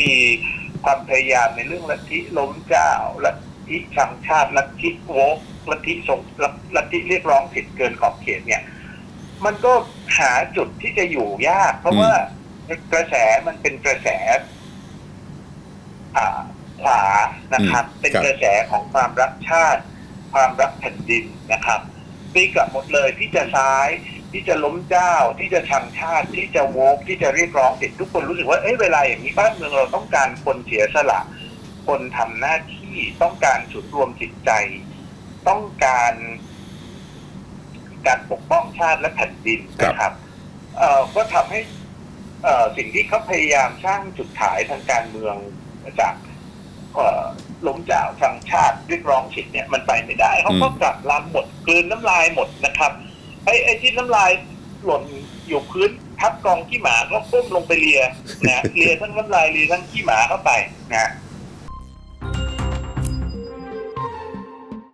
มีความพยายามในเรื่องลัทธิล้มเจ้าลัทธิชังชาติลัทธิโวกลัทธิส่งลัทธิเรียกร้องสิทธิเกินขอบเขตเนี่ย มันก็หาจุดที่จะอยู่ยาก เพราะว่ากระแสมันเป็นกระแสอ่าขวานะครับอืมเป็นครับกระแสของความรักชาติ ความรักแผ่นดินนะครับตีกลับหมดเลยที่จะซ้าย ที่จะล้มเจ้าที่จะชังชาติที่จะโวกที่จะเรียกร้องสิทธิทุกคนรู้สึกว่าเอ้ยเวลาอย่างนี้บ้านเมืองเราต้องการคนเสียสละ คนทำหน้าที่ต้องการศูนย์รวมจิตใจ ต้องการการปกป้องชาติและแผ่นดินนะครับเอ่อก็ทำให้เอ่อสิ่งที่เขาพยายามสร้างจุดขายทางการเมืองจากเอ่อล้มเจ้าทางชาติเรียกร้องสิทธิ์เนี่ยมันไปไม่ได้เขาก็อืมกลับลำหมดกลืนน้ำลายหมดนะครับ ไอ้ไอ้ที่น้ำลายหล่นอยู่พื้นทับกองขี้หมาก็ก้มลงไปเลียนะเลียทั้งน้ำลายเลียทั้งขี้หมาเข้าไปนะ